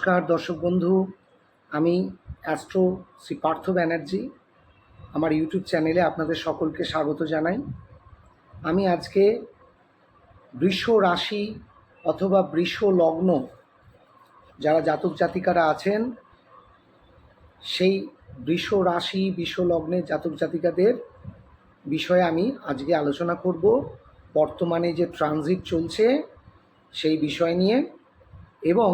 নমস্কার, দর্শক বন্ধু। আমি অ্যাস্ট্রো শ্রী পার্থ ব্যানার্জি। আমার ইউটিউব চ্যানেলে আপনাদের সকলকে স্বাগত জানাই। আমি আজকে বৃষ রাশি অথবা বৃষ লগ্ন, যারা জাতক জাতিকারা আছেন, সেই বৃষ রাশি, বৃষ লগ্নের জাতক জাতিকাদের বিষয়ে আমি আজকে আলোচনা করব। বর্তমানে যে ট্রানজিট চলছে সেই বিষয় নিয়ে এবং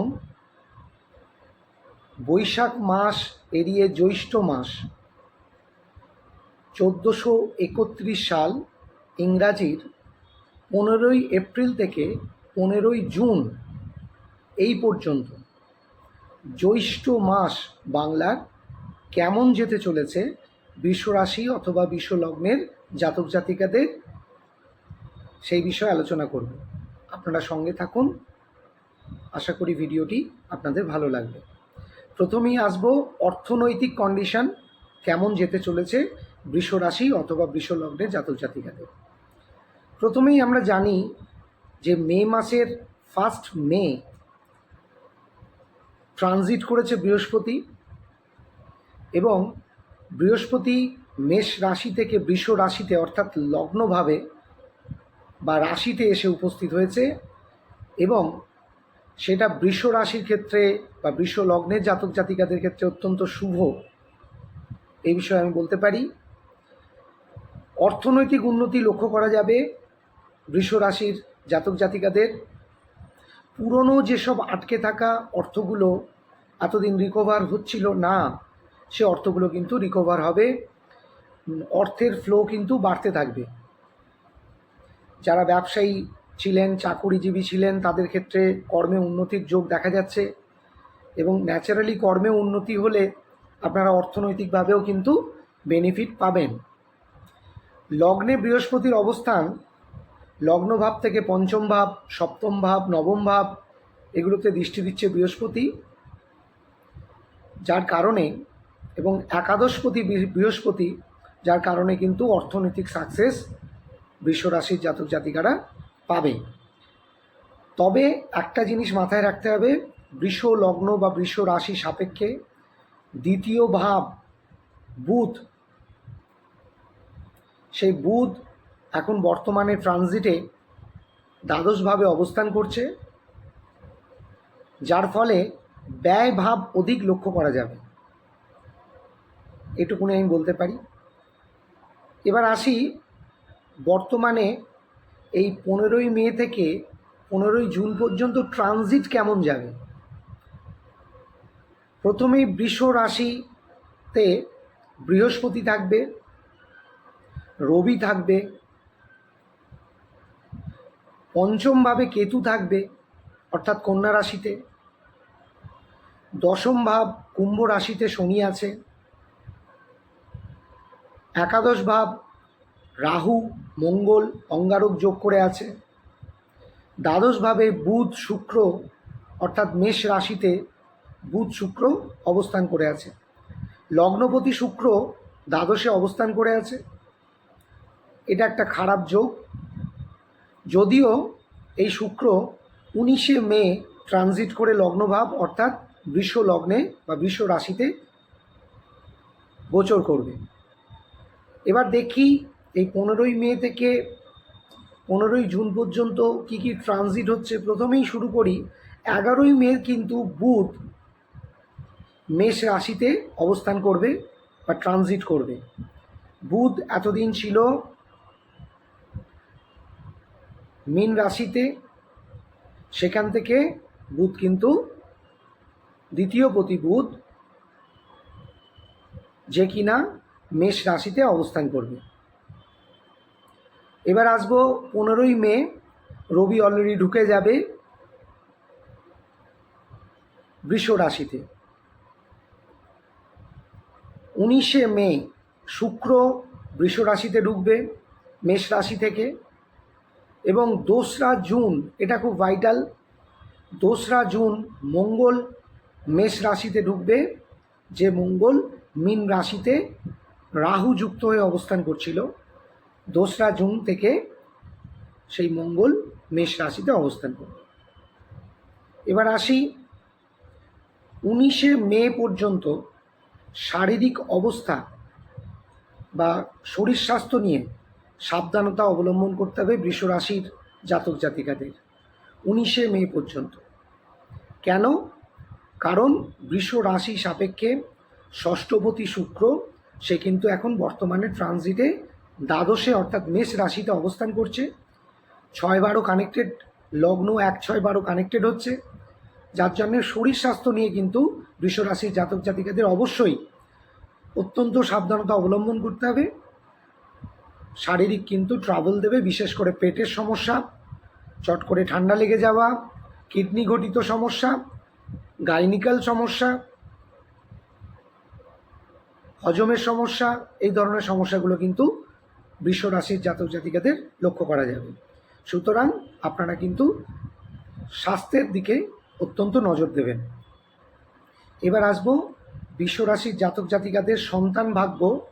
বৈশাখ মাস এড়িয়ে জ্যৈষ্ঠ মাস। চোদ্দোশো একত্রিশ সাল ইংরাজির পনেরোই এপ্রিল থেকে পনেরোই জুন এই পর্যন্ত। জ্যৈষ্ঠ মাস বাংলার কেমন যেতে চলেছে বিশ্বরাশি অথবা বিশ্বলগ্নের জাতক জাতিকাদের সেই বিষয়ে আলোচনা করব। আপনারা সঙ্গে থাকুন। আশা করি ভিডিওটি আপনাদের ভালো লাগবে। প্রথমেই আসব অর্থনৈতিক কন্ডিশন কেমন যেতে চলেছে বৃষ রাশি অথবা বৃষ লগ্নের জাতক জাতিকাদের। প্রথমেই আমরা জানি যে মে মাসের ফার্স্ট মে ট্রানজিট করেছে বৃহস্পতি এবং বৃহস্পতি মেষ রাশি থেকে বৃষ রাশিতে অর্থাৎ লগ্নভাবে বা রাশিতে এসে উপস্থিত হয়েছে এবং সেটা বৃষ রাশির ক্ষেত্রে বা বৃষ লগ্নের জাতক জাতিকাদের ক্ষেত্রে অত্যন্ত শুভ। এই বিষয়ে আমি বলতে পারি, অর্থনৈতিক উন্নতি লক্ষ্য করা যাবে বৃষ রাশির জাতক জাতিকাদের। পুরনো যেসব আটকে থাকা অর্থগুলো এতদিন রিকভার হচ্ছিল না, সে অর্থগুলো কিন্তু রিকভার হবে। অর্থের ফ্লো কিন্তু বাড়তে থাকবে। যারা ব্যবসায়ী ছিলেন, চাকুরিজীবী ছিলেন, তাদের ক্ষেত্রে কর্মে উন্নতির যোগ দেখা যাচ্ছে এবং ন্যাচারালি কর্মে উন্নতি হলে আপনারা অর্থনৈতিকভাবেও কিন্তু বেনিফিট পাবেন। লগ্নে বৃহস্পতির অবস্থান, লগ্ন ভাব থেকে পঞ্চম ভাব, সপ্তম ভাব, নবম ভাব, এগুলোতে দৃষ্টি দিচ্ছে বৃহস্পতি, যার কারণে এবং একাদশপতি বৃহস্পতি, যার কারণে কিন্তু অর্থনৈতিক সাকসেস বৃষরাশির জাতক জাতিকারা পাবে। তবে একটা জিনিস মাথায় রাখতে হবে বৃষ লগ্ন বা বৃষ রাশি সাপেক্ষে দ্বিতীয় ভাব বুধ। সেই বুধ এখন বর্তমানে ট্রানজিটে দ্বাদশভাবে অবস্থান করছে, যার ফলে ব্যয় ভাব অধিক লক্ষ্য করা যাবে। এটুকুনি আমি বলতে পারি। এবার আসি বর্তমানে এই পনেরোই মে থেকে পনেরোই জুন পর্যন্ত ট্রানজিট কেমন যাবে? প্রথমেই বৃষ রাশিতে বৃহস্পতি থাকবে, রবি থাকবে, পঞ্চমভাবে কেতু থাকবে, অর্থাৎ কন্যা রাশিতে দশম ভাব কুম্ভ রাশিতে শনি আছে একাদশ ভাব রাহু, মঙ্গল, অঙ্গারক যোগ করে আছে। দ্বাদশভাবে বুধ শুক্র, অর্থাৎ মেষ রাশিতে বুধ শুক্র অবস্থান করে আছে। লগ্নপতি শুক্র দ্বাদশে অবস্থান করে আছে। এটা একটা খারাপ যোগ। যদিও এই শুক্র উনিশে মে ট্রানজিট করে লগ্নভাব, অর্থাৎ বৃষ লগ্নে বা বৃষ রাশিতে গোচর করবে। এবার দেখি এই পনেরোই মে থেকে পনেরোই জুন পর্যন্ত কি কি ট্রানজিট হচ্ছে? প্রথমেই শুরু করি, এগারোই মে কিন্তু বুধ মেষ রাশিতে অবস্থান করবে বা ট্রানজিট করবে। বুধ এতদিন ছিল মীন রাশিতে, সেখান থেকে বুধ কিন্তু দ্বিতীয় প্রতি বুধ, যে কিনা মেষ রাশিতে অবস্থান করবে। এবার আসব পনেরোই মে, রবি অলরেডি ঢুকে যাবে বৃষ রাশিতে। উনিশে মে, শুক্র বৃষ রাশিতে ঢুকবে মেষ রাশি থেকে এবং দোসরা জুন, এটা খুব ভাইটাল দোসরা জুন মঙ্গল মেষ রাশিতে ঢুকবে যে মঙ্গল মিন রাশিতে রাহু যুক্ত হয়ে অবস্থান করছিল। দোসরা জুন থেকে সেই মঙ্গল মেষ রাশিতে অবস্থান করবে। এবার আসি উনিশে মে পর্যন্ত শারীরিক অবস্থা বা শরীর স্বাস্থ্য নিয়ে সাবধানতা অবলম্বন করতে হবে বৃষ রাশির জাতক জাতিকাদের উনিশে মে পর্যন্ত। কেন? কারণ বৃষ রাশি সাপেক্ষে ষষ্ঠপতি শুক্র সে কিন্তু এখন বর্তমানে ট্রানজিটে দ্বাদশে অর্থাৎ মেষ রাশিতে অবস্থান করছে। ছয় বারো কানেক্টেড লগ্ন এক ছয় বারো কানেক্টেড হচ্ছে। যার জন্য শরীর স্বাস্থ্য নিয়ে কিন্তু রাশির জাতক জাতিকাদের অবশ্যই অত্যন্ত সাবধানতা অবলম্বন করতে হবে। শারীরিক কিন্তু ট্রাবল দেবে, বিশেষ করে পেটের সমস্যা, চট করে ঠান্ডা লেগে যাওয়া, কিডনি ঘটিত সমস্যা গাইনিক্যাল সমস্যা, হজমের সমস্যা, এই ধরনের সমস্যাগুলো কিন্তু বৃষ রাশির জাতক জাতিকাদের লক্ষ্য করা যাবে। সুতরাং আপনারা কিন্তু স্বাস্থ্যের দিকে অত্যন্ত নজর দেবেন। এবার আসব বৃষ রাশির জাতক জাতিকাদের সন্তান ভাগ্য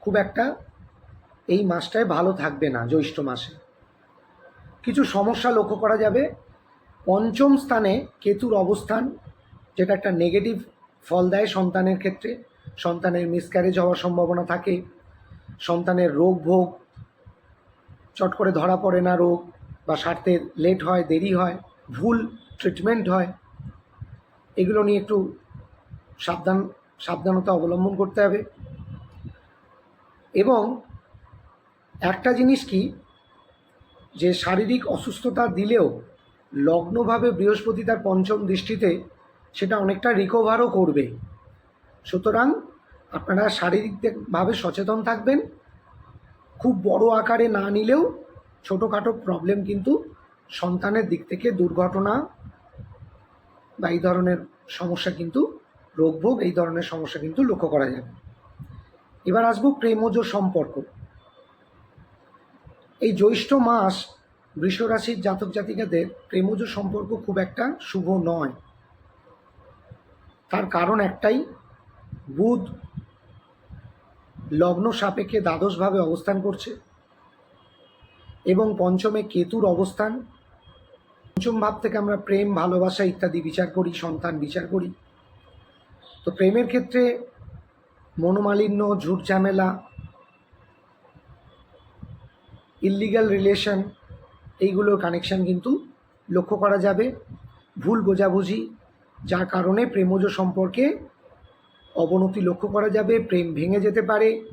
খুব একটা এই মাসটায় ভালো থাকবে না, জ্যৈষ্ঠ মাসে। কিছু সমস্যা লক্ষ্য করা যাবে। পঞ্চম স্থানে কেতুর অবস্থান, যেটা একটা নেগেটিভ ফল দেয় সন্তানের ক্ষেত্রে। সন্তানের মিসক্যারেজ হওয়ার সম্ভাবনা থাকে। সন্তানের রোগ ভোগ, চট করে ধরা পড়ে না রোগ বা সারতে লেট হয়, দেরি হয়, ভুল ট্রিটমেন্ট হয়, এগুলো নিয়ে একটু সাবধান, সাবধানতা অবলম্বন করতে হবে। এবং একটা জিনিস কি, যে শারীরিক অসুস্থতা দিলেও লগ্নভাবে বৃহস্পতি তার পঞ্চম দৃষ্টিতে সেটা অনেকটা রিকভারও করবে। সুতরাং আপনারা শারীরিকভাবে সচেতন থাকবেন। খুব বড় আকারে না নিলেও ছোটোখাটো প্রবলেম কিন্তু সন্তানের দিক থেকে দুর্ঘটনা বা এই ধরনের সমস্যা কিন্তু, রোগভোগ এই ধরনের সমস্যা কিন্তু লক্ষ্য করা যাবে। এবার আসব প্রেমজ সম্পর্ক। এই জ্যৈষ্ঠ মাস বৃষরাশির জাতক জাতিকাদের প্রেমজ সম্পর্ক খুব একটা শুভ নয়। তার কারণ একটাই, বুধ লগ্ন সাপেক্ষে দ্বাদশভাবে অবস্থান করছে এবং পঞ্চমে কেতুর অবস্থান। পঞ্চম ভাব থেকে আমরা প্রেম, ভালোবাসা ইত্যাদি বিচার করি, সন্তান বিচার করি। তো প্রেমের ক্ষেত্রে মনোমালিন্য, ঝুট ঝামেলা ইল্লিগাল রিলেশন এইগুলোর কানেকশন কিন্তু লক্ষ্য করা যাবে। ভুল বোঝাবুঝি, যার কারণে প্রেমজ সম্পর্কে অবনতি লক্ষ্য করা যাবে, প্রেম ভেঙে যেতে পারে।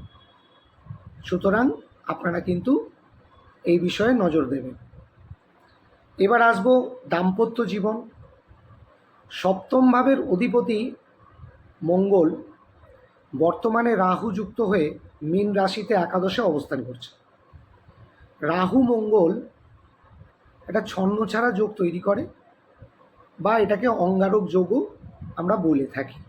সুতরাং আপনারা কিন্তু এই বিষয়ে নজর দেবেন। এবার আসব দাম্পত্য জীবন। সপ্তম ভাবের অধিপতি মঙ্গল বর্তমানে রাহু যুক্ত হয়ে মীন রাশিতে একাদশে অবস্থান করছে। রাহু মঙ্গল একটা ছন্ন ছাড়া যোগ তৈরি করে বা এটাকে অঙ্গারক যোগও আমরা বলে থাকি।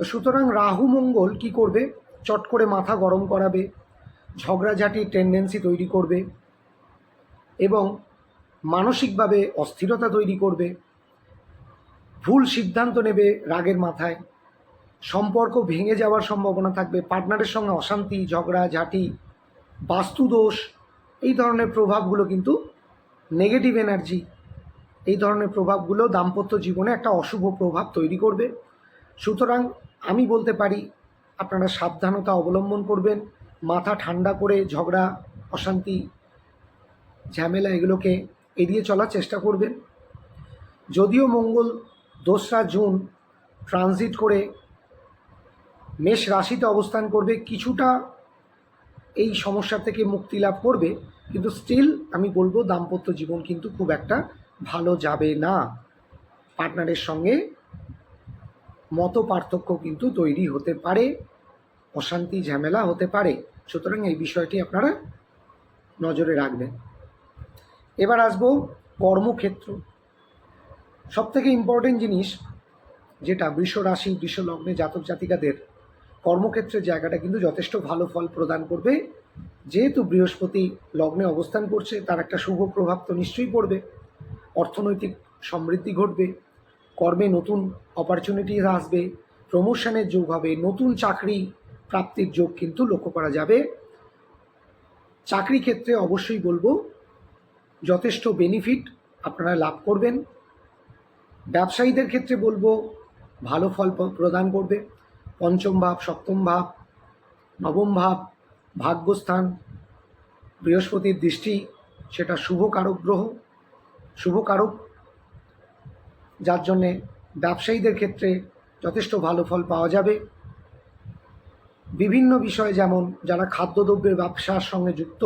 তো সুতরাং রাহু মঙ্গল কি করবে? চট করে মাথা গরম করাবে ঝগড়াঝাটির টেন্ডেন্সি তৈরি করবে এবং মানসিকভাবে অস্থিরতা তৈরি করবে। ভুল সিদ্ধান্ত নেবে রাগের মাথায়। সম্পর্ক ভেঙে যাওয়ার সম্ভাবনা থাকবে। পার্টনারের সঙ্গে অশান্তি, ঝগড়া, ঝাঁটি, বাস্তুদোষ, এই ধরনের প্রভাবগুলো কিন্তু নেগেটিভ এনার্জি এই ধরনের প্রভাবগুলো দাম্পত্য জীবনে একটা অশুভ প্রভাব তৈরি করবে। সুতরাং আমি বলতে পারি আপনারা সাবধানতা অবলম্বন করবেন, মাথা ঠান্ডা করে ঝগড়া, অশান্তি, ঝামেলা এগুলোকে এড়িয়ে চলার চেষ্টা করবেন। যদিও মঙ্গল, দোসরা, জুন ট্রানজিট করে মেষ রাশিতে অবস্থান করবে, কিছুটা এই সমস্যা থেকে মুক্তি লাভ করবে, কিন্তু স্টিল আমি বলব দাম্পত্য জীবন কিন্তু খুব একটা ভালো যাবে না। পার্টনারের সঙ্গে মত পার্থক্য কিন্তু তৈরি হতে পারে, অশান্তি, ঝামেলা হতে পারে। সুতরাং এই বিষয়টি আপনারা নজরে রাখবেন। এবার আসব কর্মক্ষেত্র। সবথেকে ইম্পর্টেন্ট জিনিস যেটা বৃষ রাশি, বৃষ লগ্নে জাতক জাতিকাদের কর্মক্ষেত্রের জায়গাটা কিন্তু যথেষ্ট ভালো ফল প্রদান করবে। যেহেতু বৃহস্পতি লগ্নে অবস্থান করছে, তার একটা শুভ প্রভাব তো নিশ্চয়ই পড়বে। অর্থনৈতিক সমৃদ্ধি ঘটবে। কর্মে নতুন অপরচুনিটি আসবে প্রমোশনের যোগ হবে, নতুন চাকরি প্রাপ্তির যোগ কিন্তু লক্ষ্য করা যাবে। চাকরি ক্ষেত্রে অবশ্যই বলব, যথেষ্ট বেনিফিট আপনারা লাভ করবেন। ব্যবসায়ীদের ক্ষেত্রে বলব, ভালো ফল প্রদান করবে। পঞ্চম ভাব, সপ্তম ভাব, নবম ভাব, ভাগ্যস্থান, বৃহস্পতির দৃষ্টি, সেটা শুভ কারক গ্রহ, শুভ কারক যার জন্যে ব্যবসায়ীদের ক্ষেত্রে যথেষ্ট ভালো ফল পাওয়া যাবে। বিভিন্ন বিষয় যেমন যারা খাদ্যদ্রব্যের ব্যবসার সঙ্গে যুক্ত,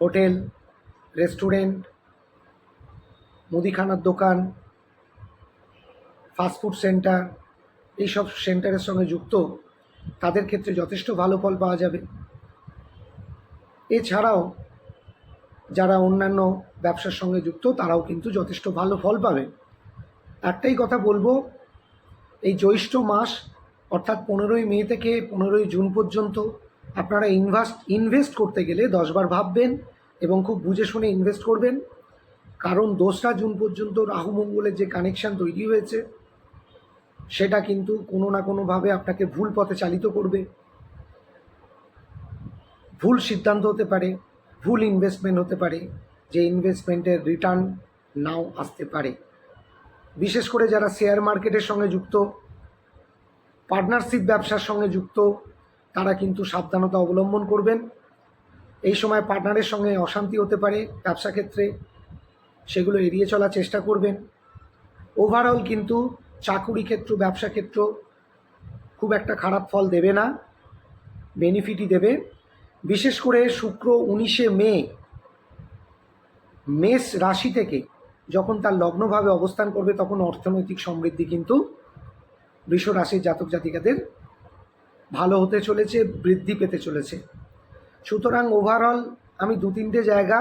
হোটেল, রেস্টুরেন্ট, মুদিখানার দোকান ফাস্টফুড সেন্টার, এইসব সেন্টারের সঙ্গে যুক্ত, তাদের ক্ষেত্রে যথেষ্ট ভালো ফল পাওয়া যাবে। এছাড়াও যারা অন্যান্য ব্যবসার সঙ্গে যুক্ত, তারাও কিন্তু যথেষ্ট ভালো ফল পাবে। একটাই কথা বলব, এই জ্যৈষ্ঠ মাস, অর্থাৎ পনেরোই মে থেকে পনেরোই জুন পর্যন্ত আপনারা ইনভেস্ট ইনভেস্ট করতে গেলে দশবার ভাববেন এবং খুব বুঝে শুনে ইনভেস্ট করবেন। কারণ দোসরা জুন পর্যন্ত রাহু মঙ্গলের যে কানেকশান তৈরি হয়েছে, সেটা কিন্তু কোনো না কোনোভাবে আপনাকে ভুল পথে চালিত করবে। ভুল সিদ্ধান্ত হতে পারে ভুল ইনভেস্টমেন্ট হতে পারে, যে ইনভেস্টমেন্টের রিটার্ন নাও আসতে পারে। বিশেষ করে যারা শেয়ার মার্কেটের সঙ্গে যুক্ত পার্টনারশিপ ব্যবসার সঙ্গে যুক্ত, তারা কিন্তু সাবধানতা অবলম্বন করবেন। এই সময় পার্টনারের সঙ্গে অশান্তি হতে পারে ব্যবসা ক্ষেত্রে, সেগুলো এড়িয়ে চলার চেষ্টা করবেন। ওভারঅল কিন্তু চাকুরি ক্ষেত্র, ব্যবসা ক্ষেত্র খুব একটা খারাপ ফল দেবে না বেনিফিটই দেবে। বিশেষ করে শুক্র উনিশে মে, মেষ রাশি থেকে যখন তার লগ্নভাবে অবস্থান করবে, তখন অর্থনৈতিক সমৃদ্ধি কিন্তু বৃষ রাশির জাতক জাতিকাদের ভালো হতে চলেছে, বৃদ্ধি পেতে চলেছে। সুতরাং ওভারঅল আমি দু তিনটে জায়গা,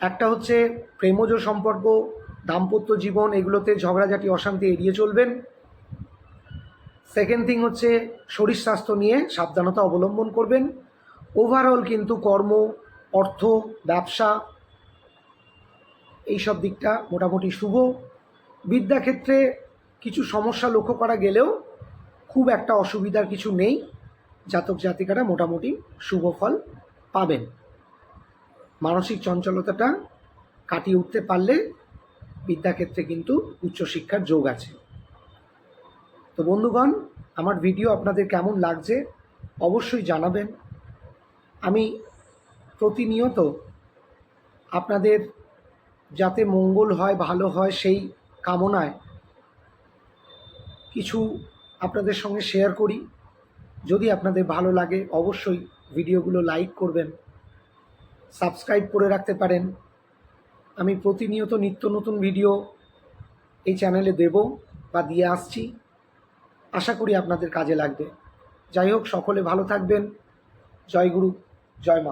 একটা হচ্ছে প্রেমজ সম্পর্ক, দাম্পত্য জীবন, এগুলোতে ঝগড়াঝাটি, অশান্তি এড়িয়ে চলবেন। সেকেন্ড থিং হচ্ছে শরীর স্বাস্থ্য নিয়ে সাবধানতা অবলম্বন করবেন। ওভারঅল কিন্তু কর্ম, অর্থ, ব্যবসা, এইসব দিকটা মোটামুটি শুভ। বিদ্যাক্ষেত্রে কিছু সমস্যা লক্ষ্য করা গেলেও খুব একটা অসুবিধার কিছু নেই। জাতক জাতিকারা মোটামুটি শুভ ফল পাবেন। মানসিক চঞ্চলতাটা কাটিয়ে উঠতে পারলে বিদ্যাক্ষেত্রে কিন্তু উচ্চশিক্ষার যোগ আছে। তো বন্ধুগণ, আমার ভিডিও আপনাদের কেমন লাগছে অবশ্যই জানাবেন। আমি প্রতিনিয়ত আপনাদের যাতে মঙ্গল হয়, ভালো হয় সেই কামনায় কিছু আপনাদের সঙ্গে শেয়ার করি। যদি আপনাদের ভালো লাগে, অবশ্যই ভিডিওগুলো লাইক করবেন সাবস্ক্রাইব করে রাখতে পারেন। আমি প্রতিনিয়ত নিত্য নতুন ভিডিও এই চ্যানেলে দেব বা দিয়ে আসছি। আশা করি আপনাদের কাজে লাগবে। যাই হোক, সকলে ভালো থাকবেন। জয় গুরু। জয়